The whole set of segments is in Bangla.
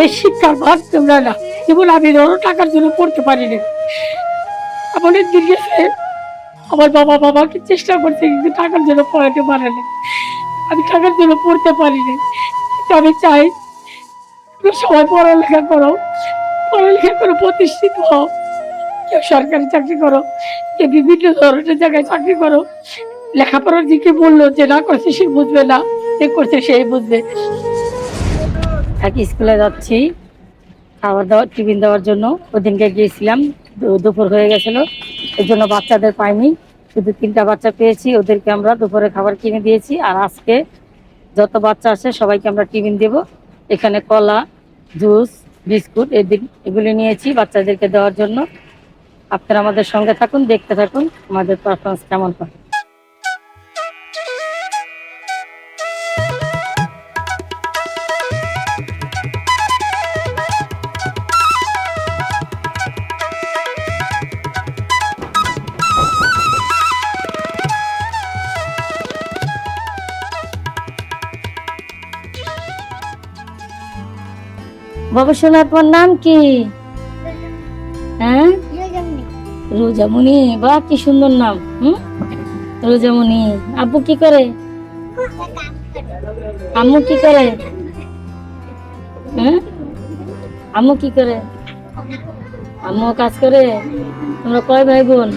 যে শিক্ষার ভাগ তোমরা না। যেমন আমি ধরো টাকার জন্য পড়তে পারি না এমন দিন গেছে আমার বাবা বাবাকে চেষ্টা করছে, কিন্তু টাকার জন্য পড়াতে পারে না। আমি টাকার জন্য পড়তে পারি না কিন্তু আমি চাই, তোমরা সবাই পড়ালেখা করো। পড়ালেখা করে, প্রতিষ্ঠিত হও। কেউ সরকারি চাকরি করো, কেউ বিভিন্ন ধরনের জায়গায় চাকরি করো। লেখাপড়ার দিকে বলল যে, না করছে সে বুঝবে না, যে করছে সেই বুঝবে। এক স্কুলে যাচ্ছি। খাবার দাবার টিফিন দেওয়ার জন্য। ওদিনকে গিয়েছিলাম দুপুর হয়ে গেছিল। এর জন্য বাচ্চাদের পাইনি। শুধু তিনটা বাচ্চা পেয়েছি, ওদেরকে আমরা দুপুরে খাবার কিনে দিয়েছি। আর আজকে যত বাচ্চা আসে সবাইকে আমরা টিফিন দেব। এখানে কলা, জুস, বিস্কুট এদিন এগুলি নিয়েছি বাচ্চাদেরকে দেওয়ার জন্য। আপনারা আমাদের সঙ্গে থাকুন, দেখতে থাকুন। আমাদের পারফরমেন্স কেমন হয়। বাবা সোনা তোমার নাম কি? হ্যাঁ? রোজামণি। বাহ কি সুন্দর নাম হুম? রোজামণি আব্বু কি করে? আম্মু কি করে? হ্যাঁ? আম্মু কি করে? আম্মু কাজ করে? তোমরা কয় ভাই বোন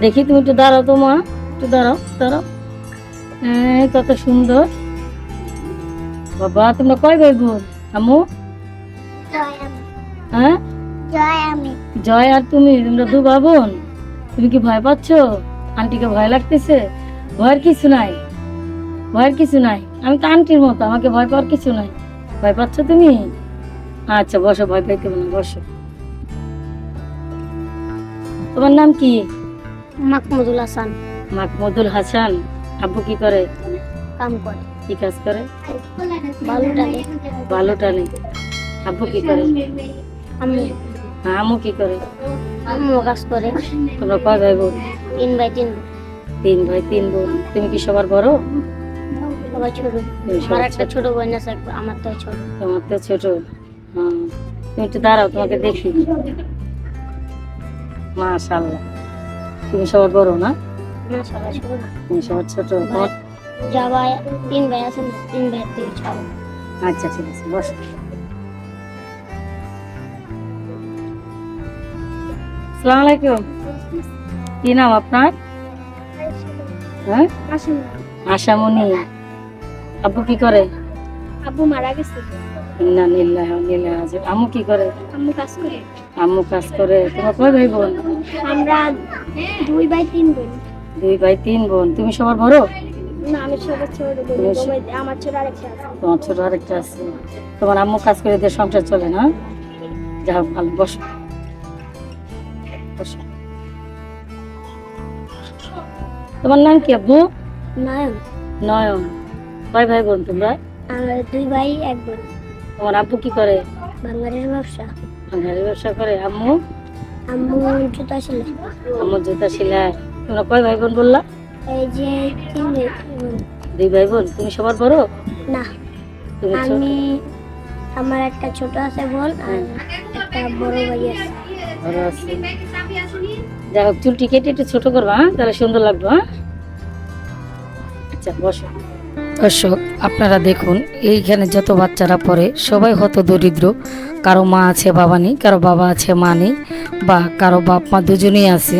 দেখি তুমি একটু দাঁড়াও তো মা একটু দাঁড়াও দাঁড়াও। হ্যাঁ কত সুন্দর। বাবা তোমরা কয় ভাই বোন? আম্মু? হ্যাঁ? জয় আর তুমি? তোমরা দু বোন? তুমি কি ভয় পাচ্ছ? আন্টিকে ভয় লাগতেছে? ভয়ের কিছু নাই। ভয়ের কিছু নাই। আমি তো আন্টির মতো আমাকে ভয় পাওয়ার কিছু নাই। ভয় পাচ্ছ তুমি? আচ্ছা বসো ভয় পাইতে না বসো। তোমার নাম কি? মাহমুদুল হাসান। মাহমুদুল হাসান। আব্বু কি করে? কাম করে। কি কাজ করে? বালু টানে। ভালো টানে। আব্বু কি করে? আমি। হ্যাঁ আম্মু কি করে? আম্মু কাজ করে। তোমরা কয় ভাই বোন? তিন বাই তিন তিন ভাই তিন বোন। তুমি কি সবার বড়? সবাই ছোট। আমার একটা ছোট। বোন আছে আমার তো ছোট। তোমার তো ছোট। হ্যাঁ। তুমি একটু দাঁড়াও তোমাকে দেখি। মাশাল্লাহ তুমি সবার বড় না? না সবাই ছোট তুমি সবার ছোট। তোমার যা ভাই তিন ভাই আছে তিন ছোট আচ্ছা ঠিক আছে বস। সালাম আলাইকুম। কি নাম আপনার? হ্যাঁ? আশামণি। আব্বু কি করে? আব্বু মারা গেছে। ইন্না লিল্লাহি ওয়া ইন্না ইলাইহি আম্মু কি করে? আম্মু কাজ করে। আম্মু কাজ করে। তোমার কয় ভাই বোন? আমরা দুই ভাই তিন বোন। দুই ভাই তিন বোন। তুমি সবার বড়? না আমি ছোট তোমার- আমার ছোট আরেকটা আছে। তোমার ছোট আরেকটা আছে। তোমার আম্মু কাজ করে দিয়ে সংসার চলে না? যা ভালো বসো। বসো। তোমার নাম কি আব্বু? নয়ন। নয়ন। কয় ভাই বোন তোমরা? আমরা দুই ভাই এক বোন। তোমার আব্বু কি করে? বাঙালির ব্যবসা। গাড়ি ব্যবসা করে। আম্মু? আম্মু জুতা ছিল আম্মু জুতা সেলাই। তোমরা কয় ভাই বোন বললা? এই যে দুই ভাই বোন তুমি সবার বড়? না তুমি আমি আমার একটা ছোট আছে বোন আর একটা বড় ভাই আছে। বড় আছে। যাই হোক চুলটি কেটে একটু ছোট করবা হ্যাঁ? তাহলে সুন্দর লাগবে হ্যাঁ? আচ্ছা বসো। দর্শক আপনারা দেখুন এইখানে যত বাচ্চারা পড়ে সবাই হত দরিদ্র। কারও মা আছে বাবা নেই কারও বাবা আছে মা নেই বা কারও বাপ মা দুজনেই আছে।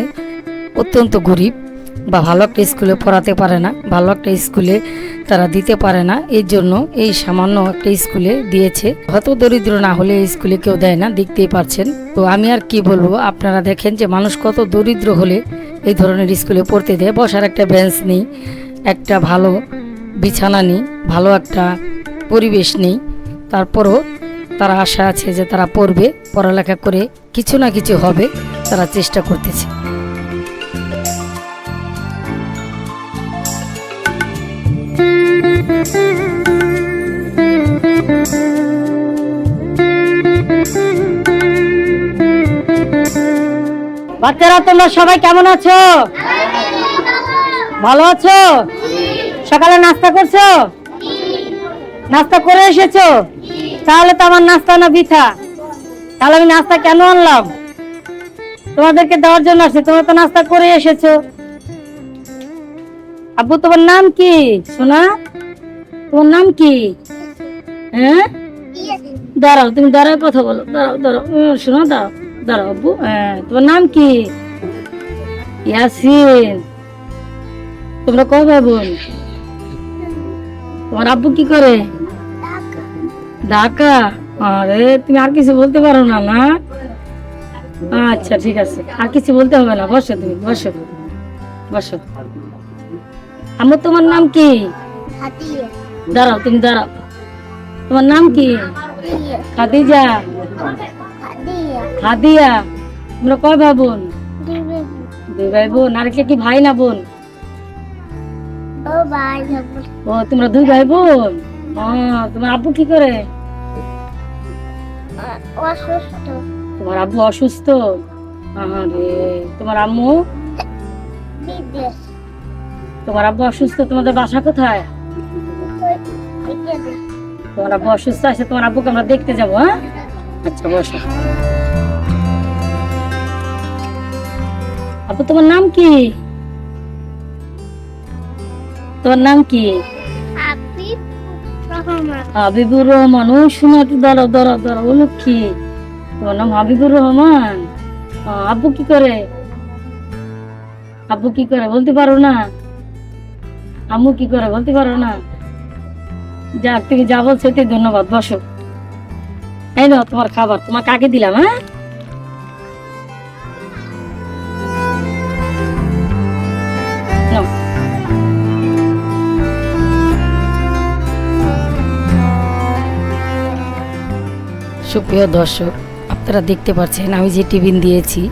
অত্যন্ত গরিব। বা ভালো একটা স্কুলে পড়াতে পারে না, ভালো একটা স্কুলে তারা দিতে পারে না, এর জন্য এই সামান্য একটা স্কুলে দিয়েছে। হয়তো দরিদ্র না হলে এই স্কুলে কেউ দেয় না, দেখতেই পারছেন তো আমি আর কি বলব, আপনারা দেখেন যে মানুষ কত দরিদ্র হলে এই ধরনের স্কুলে পড়তে দেয়। বসার একটা বেঞ্চ নেই, একটা ভালো বিছানা নেই, ভালো একটা পরিবেশ নেই। তারপরও তারা আশা আছে যে তারা পড়বে, পড়ালেখা করে কিছু না কিছু হবে, তারা চেষ্টা করতেছে। বাচ্চারা, তোমরা সবাই কেমন আছো? ভালো আছো? সকালে নাস্তা করছ? নাস্তা করে এসেছ? তাহলে তো আমার নাস্তা না বৃথা তাহলে আমি নাস্তা কেন আনলাম? তোমাদেরকে দেওয়ার জন্য আসছে। তোমরা তো নাস্তা করে এসেছ। আব্বু, তোমার নাম কি? সোনা? তোমার নাম কি? হ্যাঁ দাঁড়াও তুমি দাঁড়াও কথা বলো। দাঁড়াও দাঁড়াও। শোনো দাঁড়াও। দাঁড়াও আব্বু। হ্যাঁ তোমার নাম কি? ইয়াসিন। তোমরা কয় ভাই বোন তোমার আব্বু কি করে? ঢাকা। আরে তুমি আর কিছু বলতে পারো না না? আচ্ছা ঠিক আছে। আর কিছু বলতে হবে না। বসো তুমি বসো। বসো। আমার তোমার নাম কি? হাতিয়ে। দাঁড়াও তুমি দাঁড়াও। তোমার নাম কি? খাদিজা। খাদিয়া তোমরা কয় ভাই বোন? দুই ভাই বোন। আর কে কি ভাই না বোন? ও তোমরা দুই ভাই বোন? তোমার আব্বু কি করে? অসুস্থ। তোমার আব্বু অসুস্থ? আরে তোমার আম্মু? তোমার আব্বু অসুস্থ তোমাদের বাসা কোথায়? তোমার আব্বু অসুস্থ আছে তোমার আব্বুকে আমরা দেখতে যাব হ্যাঁ? আচ্ছা বসো। আব্বু তোমার নাম কি? তোমার নাম কি? হাবিবুর রহমান। ও শোনো একটু দাঁড়াও দাঁড়াও দাঁড়াও ও লক্ষ্মী। তোমার নাম হাবিবুর রহমান? আব্বু কি করে? আব্বু কি করে? বলতে পারো না। আম্মু কি করে? বলতে পারো না। যাক, তুমি যা বলছো এতে ধন্যবাদ, বসো এই নাও তোমার খাবার তোমার কাকে দিলাম হ্যাঁ। সুপ্রিয় দর্শক, আপনারা দেখতে পাচ্ছেন আমি যে টিফিন দিয়েছি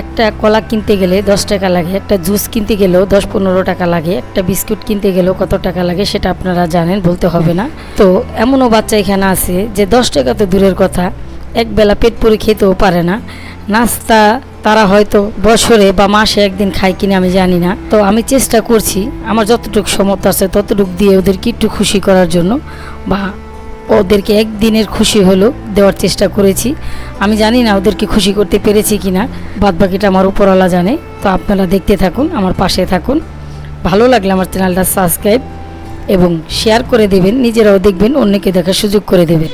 একটা কলা কিনতে গেলে দশ টাকা লাগে, একটা জুস কিনতে গেলেও দশ পনেরো টাকা লাগে, একটা বিস্কুট কিনতে গেলেও কত টাকা লাগে সেটা আপনারা জানেন, বলতে হবে না। তো এমনও বাচ্চা এখানে আছে যে দশ টাকা তো দূরের কথা, এক বেলা পেট পুরে খেতেও পারে না। নাস্তা তারা হয়তো বছরে বা মাসে একদিন খায় কিনা আমি জানি না। তো আমি চেষ্টা করছি, আমার যতটুকু সমর্থ আছে ততটুকু দিয়ে ওদেরকে একটু খুশি করার জন্য বা ওদেরকে একদিনের খুশি হলো দেওয়ার চেষ্টা করেছি। আমি জানি না ওদেরকে খুশি করতে পেরেছি কিনা বাদ বাকিটা আমার উপরওয়ালা জানে। তো আপনারা দেখতে থাকুন আমার পাশে থাকুন। ভালো লাগলে আমার চ্যানেলটা সাবস্ক্রাইব এবং শেয়ার করে দেবেন নিজেরাও দেখবেন অন্যকে দেখার সুযোগ করে দেবেন।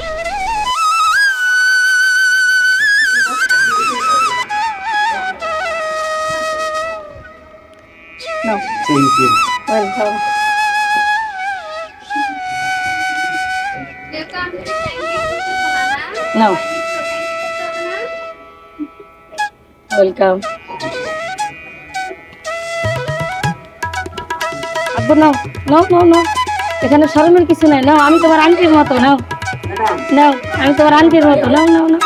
Thank you. ওয়েলকাম। নাও। ওয়েলকাম আব্বু নাও নাও নাও নাও। এখানে শরমের কিছু নাই। নাও আমি তোমার আন্টির মতো নাও। নাও আমি তোমার আন্টির মতো। নাও নাও নাও।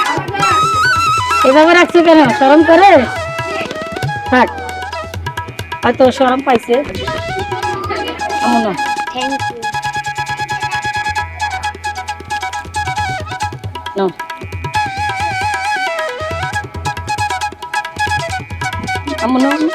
এভাবে রাখছি কেন? শরম করে? থাক। হয়তো শরম পাইছে। এমন না থ্যাংক ইউ নাও। নাও এমন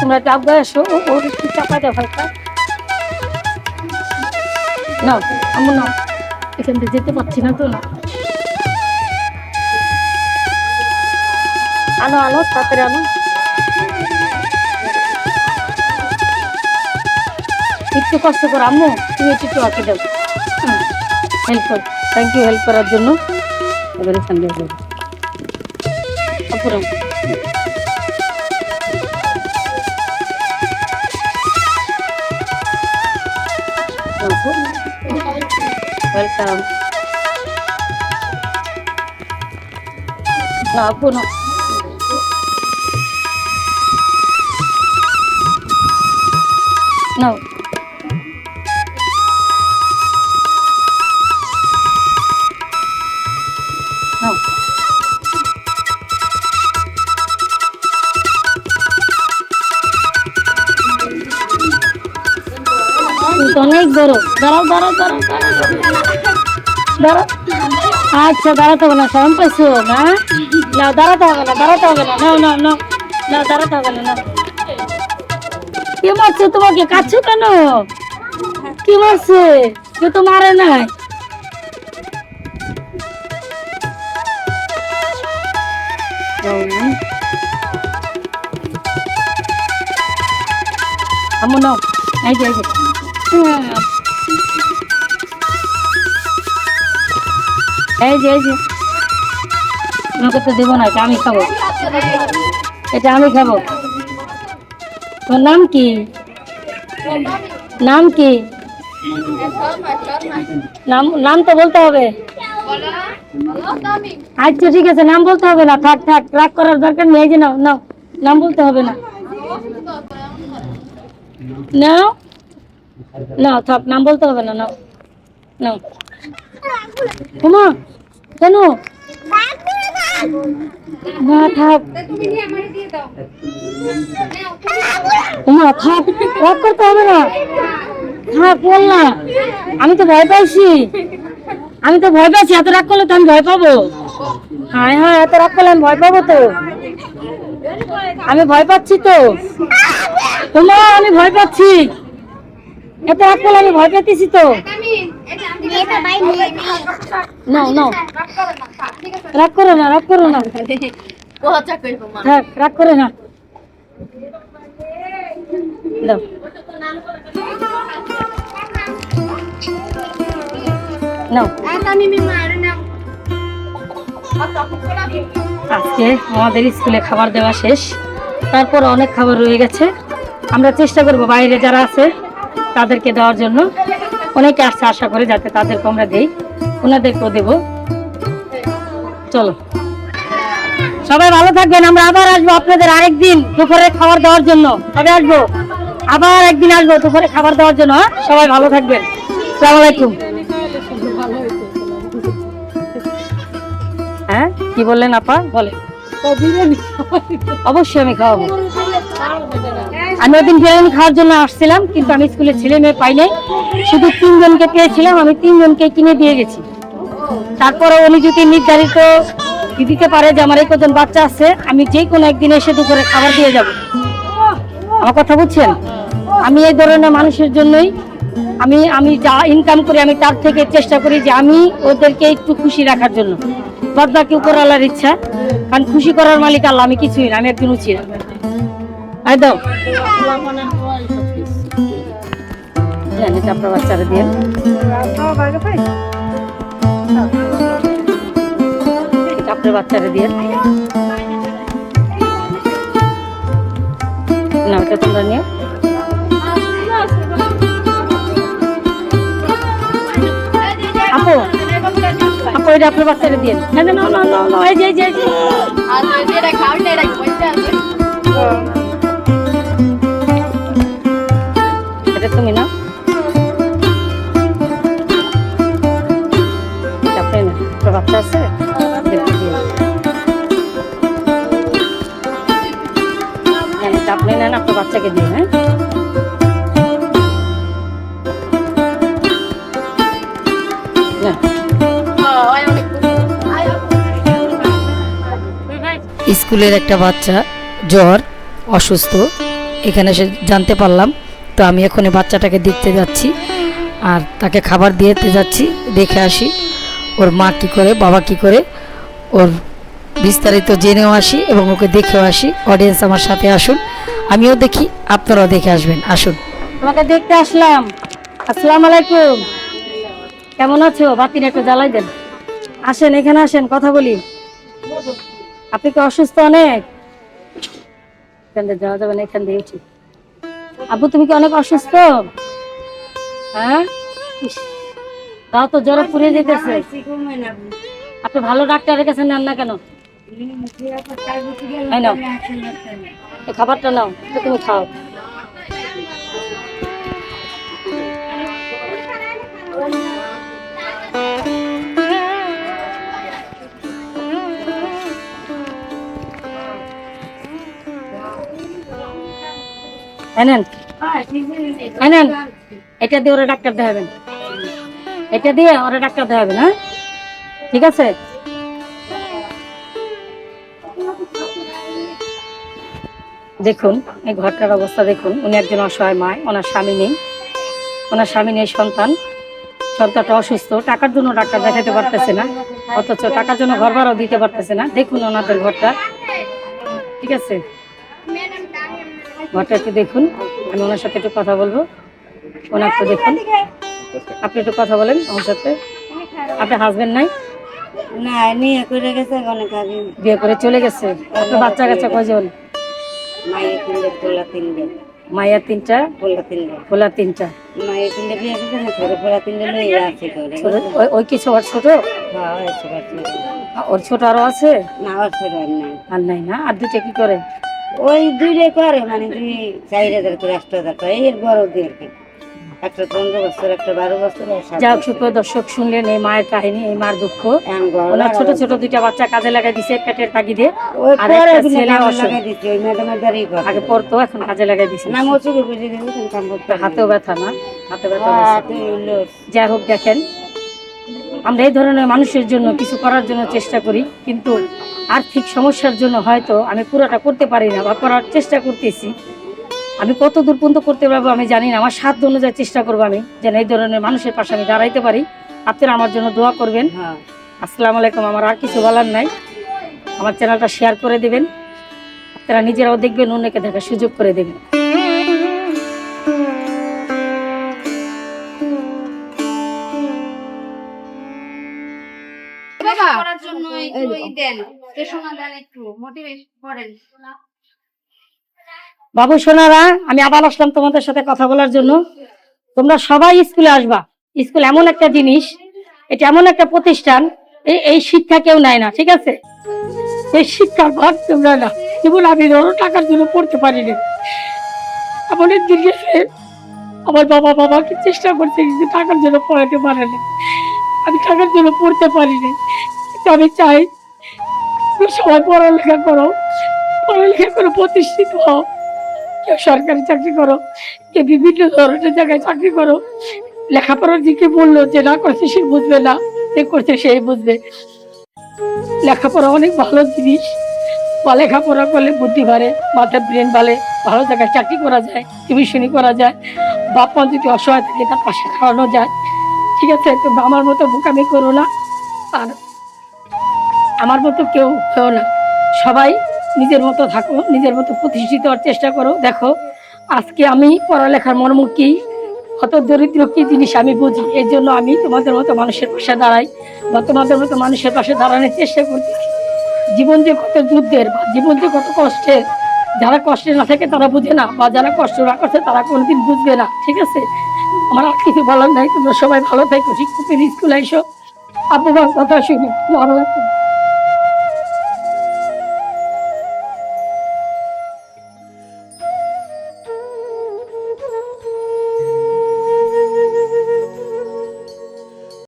তোমরা আসো, ও- ওর একটু চাপা দাও হালকা। নাও এমন নাও এখান থেকে যেতে পারছি না তো। না আনো আনো, তাড়াতাড়ি আনো। একটু কষ্ট করো, আম্মু। তুমি একটু একটু আঁকে দাও। হেল্প কর। থ্যাংক ইউ হেল্প করার জন্য। এবার দিয়ে যাব অপুরম ওয়েলকাম না আপু না তুমি তো অনেক বড়। দাঁড়াও দাঁড়াও দাঁড়াও দাঁড়াও। আচ্ছা দাঁড়াতে হবে না শরম পাইছো, না? না, দাঁড়াতে হবে না, দাঁড়াতে হবে না, নাও নাও না, দাঁড়াতে হবে না কে মারছে তোমাকে? কাছো কেন? কি মারছে? কে তো মারে নাই। আম্মু, নাও। এই যে। এই যে এই যে। তোমাকে তো দেবো না, এটা আমি খাব। এটা আমি খাব। তোর নাম কি? নাম কি? নাম নাম তো বলতে হবে। আচ্ছা ঠিক আছে, নাম বলতে হবে না। থাক থাক, রাগ করার দরকার নেই। যে নাও নাও, নাম বলতে হবে না। নাও। নাও থাক, নাম বলতে হবে না, নাও কেন না, থাক। থাক করতে হবে না। থাক না। আমি তো ভয় পাইছি। আমি তো ভয় পাইছি, এত রাগ করলে তো আমি ভয় পাবো। হ্যাঁ হ্যাঁ এত রাগ করলে আমি ভয় পাবো তো। আমি ভয় পাচ্ছি তো। তোমার আমি ভয় পাচ্ছি। এত রাগ করলে আমি ভয় পেতেছি তো। নাও নাও রাগ করো না, রাগ করো না। থাক, রাগ করে না। দাও। নাও। আজকে আমাদের স্কুলে খাবার দেওয়া শেষ। তারপর অনেক খাবার রয়ে গেছে। আমরা চেষ্টা করব বাইরে যারা আছে তাদেরকে দেওয়ার জন্য অনেকে আসছে আশা করে যাতে তাদেরকে আমরা দিই। ওনাদেরকেও দেবো। চলো। সবাই ভালো থাকবেন আমরা আবার আসব আপনাদের আরেকদিন দুপুরে খাবার দেওয়ার জন্য। কবে আসব? আবার একদিন আসব দুপুরে খাবার দেওয়ার জন্য হ্যাঁ? সবাই ভালো থাকবেন। সালাম আলাইকুম। হ্যাঁ? কি বললেন আপা? বলে অবশ্যই আমি খাওয়াবো। আমি ওদিন বিরিয়ানি খাওয়ার জন্য আসছিলাম, কিন্তু আমি স্কুলে ছেলে মেয়ে পাই নাই। শুধু তিনজনকে পেয়েছিলাম, আমি তিনজনকে কিনে দিয়ে গেছি। তারপরে উনি যদি নির্ধারিত দিতে পারে যে আমার এই কজন বাচ্চা আছে, আমি যে কোনো একদিন এসে দুপুরে খাবার দিয়ে যাব। আমার কথা বুঝছেন? আমি এই ধরনের মানুষের জন্যই আমি আমি যা ইনকাম করি, আমি তার থেকে চেষ্টা করি যে আমি ওদেরকে একটু খুশি রাখার জন্য। বাদ বাকি উপর আল্লাহর ইচ্ছা, কারণ খুশি করার মালিক আল্লাহ, আমি কিছুই না, আমি একজন উচিত। একদম। জানি তো আপনার বাচ্চারা দিয়ে। এটা আপনার বাচ্চারা দিয়ে না ওটা তোমরা নিও। আপু আপু এটা আপনার বাচ্চারা দিয়ে। না না না না না এই যে এই যে এই যে। এটা স্কুলের একটা বাচ্চা, জ্বর, অসুস্থ, এখানে এসে জানতে পারলাম। তো আমি এখন বাচ্চাটাকে দেখতে যাচ্ছি আর তাকে খাবার দিয়েতে যাচ্ছি, দেখে আসি ওর মা কি করে, বাবা কি করে। ওর বিস্তারিত জেনেও আসি এবং ওকে দেখেও আসি। অডিয়েন্স আমার সাথে আসুন, আমিও দেখি, আপনারাও দেখে আসবেন, আসুন। তোমাকে দেখতে আসলাম। আসসালাম আলাইকুম। কেমন আছো? বাতিটা একটু জ্বালাই দেন। আসেন, এখানে আসেন, কথা বলি। আপনি কি অসুস্থ অনেক? এখান যাওয়া যাবে না, এখান দিয়ে উঠি। আব্বু, তুমি কি অনেক অসুস্থ? হ্যাঁ? তাও তো, জ্বরে পুড়ে যেতেছে। আপনি ভালো ডাক্তারের কাছে নেন না কেন? খাবারটা নাও তুমি খাও। এনেন। এনেন। এটা দিয়ে ওরা ডাক্তার দেখাবেন। এটা দিয়ে ওরা ডাক্তার দেখাবেন হ্যাঁ? ঠিক আছে? দেখুন, এই ঘরটার অবস্থা দেখুন। উনি একজন অসহায় মায় ওনার স্বামী নেই। ওনার স্বামী নেই, সন্তান। সন্তানটা অসুস্থ। টাকার জন্য ডাক্তার দেখাতে পারতেছে না। অথচ টাকার জন্য ঘর ভাড়াও দিতে পারতেছে না। দেখুন ওনাদের ঘরটা। ঠিক আছে? ঘরটা একটু দেখুন। আমি ওনার সাথে একটু কথা বলব। ওনার একটু দেখুন। আপনি একটু কথা বলেন আমার সাথে। আপনার হাজবেন্ড নাই? না নিয়ে করে গেছে অনেক আগে বিয়ে করে চলে গেছে। আপনার বাচ্চা কাচ্চা মায়ের তিনটে পোলা তিনটে। মায়ের তিনটা পোলা তিনটে। খোলা তিনটা। মায়ের তিনটে বিয়ে করছে না ছোট পোলা তিনটে লইয়া আছে ওই- কিছু ওর ছোট হ্যাঁ ওর ছোট আরও আছে? না ওর ছোট আর নাই। আর নাই না? আর দুটো কি করে? ওই দুইটাই করে মানে দুই চার হাজার করে আষ্ট হাজার করে এর বড় দিয়ে আর কি? একটা পনেরো বছর একটা বারো বছর আর সাত যা হোক বছর। সুপ্রিয় দর্শক শুনলেন এই মায়ের কাহিনী এই মার দুঃখ। ওনার ছোট ছোট দুইটা বাচ্চা কাজে লাগাই দিছে পেটের তাগিদে। ওই আর একটা ছেলে। আগে পড়তো এখন কাজে লাগাই দিছে। না, মচুকে বুঝে দেবে, হাতেও ব্যথা না হাতে ব্যথা হ্যাঁ। যাই হোক দেখেন আমরা এই ধরনের মানুষের জন্য কিছু করার জন্য চেষ্টা করি কিন্তু আর্থিক সমস্যার জন্য হয়তো আমি পুরোটা করতে পারি না বা করার চেষ্টা করতেছি। আমি কত দূর পর্যন্ত করতে পারব আমি জানি না। আমার সাধ্য অনুযায়ী চেষ্টা করব আমি যেন এই ধরনের মানুষের পাশে আমি দাঁড়াইতে পারি। আপনারা আমার জন্য দোয়া করবেন। হ্যাঁ। আসসালামু আলাইকুম। আমার আর কিছু বলার নাই। আমার চ্যানেলটা শেয়ার করে দেবেন। আপনারা নিজেরাও দেখবেন অন্যকে দেখার সুযোগ করে দেবেন। করার জন্য দেন। বাবু সোনারা আমি আবার আসলাম তোমাদের সাথে কথা বলার জন্য। তোমরা সবাই স্কুলে আসবা। স্কুল এমন একটা জিনিস, এটা এমন একটা প্রতিষ্ঠান এই শিক্ষা কেউ নেয় না, ঠিক আছে? এই শিক্ষার ভাগ তোমরা না। যেমন আমি ধরো, টাকার জন্য পড়তে পারিনি। এমন একদিন আমার বাবা বাবাকে চেষ্টা করছে কিন্তু টাকার জন্য পড়াতে পারেনি আমি টাকার জন্য পড়তে পারিনি কিন্তু আমি চাই সবাই পড়ালেখা করো, পড়ালেখা করে প্রতিষ্ঠিত হও। কেউ সরকারি চাকরি করো, কেউ বিভিন্ন ধরনের জায়গায় চাকরি করো। লেখাপড়ার দিকে বলল যে, না করছে সে বুঝবে না, যে করছে সেই বুঝবে। লেখাপড়া অনেক ভালো জিনিস। বা লেখাপড়া করলে বুদ্ধি বাড়ে, মাথার ব্রেন বাড়ে, ভালো জায়গায় চাকরি করা যায় টিউশনি করা যায় বাপ মা যদি অসহায় থাকে তার পাশে খাওয়ানো যায়। ঠিক আছে, তো আমার মতো বোকামি করো না। আর আমার মতো কেউ হয়েও না। সবাই নিজের মতো থাকো, নিজের মতো প্রতিষ্ঠিত হওয়ার চেষ্টা করো। দেখো, আজকে আমি পড়ালেখার মর্ম কি, কত দরিদ্র কি জিনিস আমি বুঝি এর জন্য আমি তোমাদের মতো মানুষের পাশে দাঁড়াই বা তোমাদের মতো মানুষের পাশে দাঁড়ানোর চেষ্টা করতেছি জীবন যে কত যুদ্ধের বা জীবন যে কত কষ্টের, যারা কষ্টে না থাকে তারা বুঝে না, বা যারা কষ্ট না করছে তারা কোনোদিন বুঝবে না, ঠিক আছে? আমার আর কিছু বলার নাই, তোমরা সবাই ভালো থাকো, শিক্ষকের স্কুলে এসো। আব্বু কথা শুনি লাগবে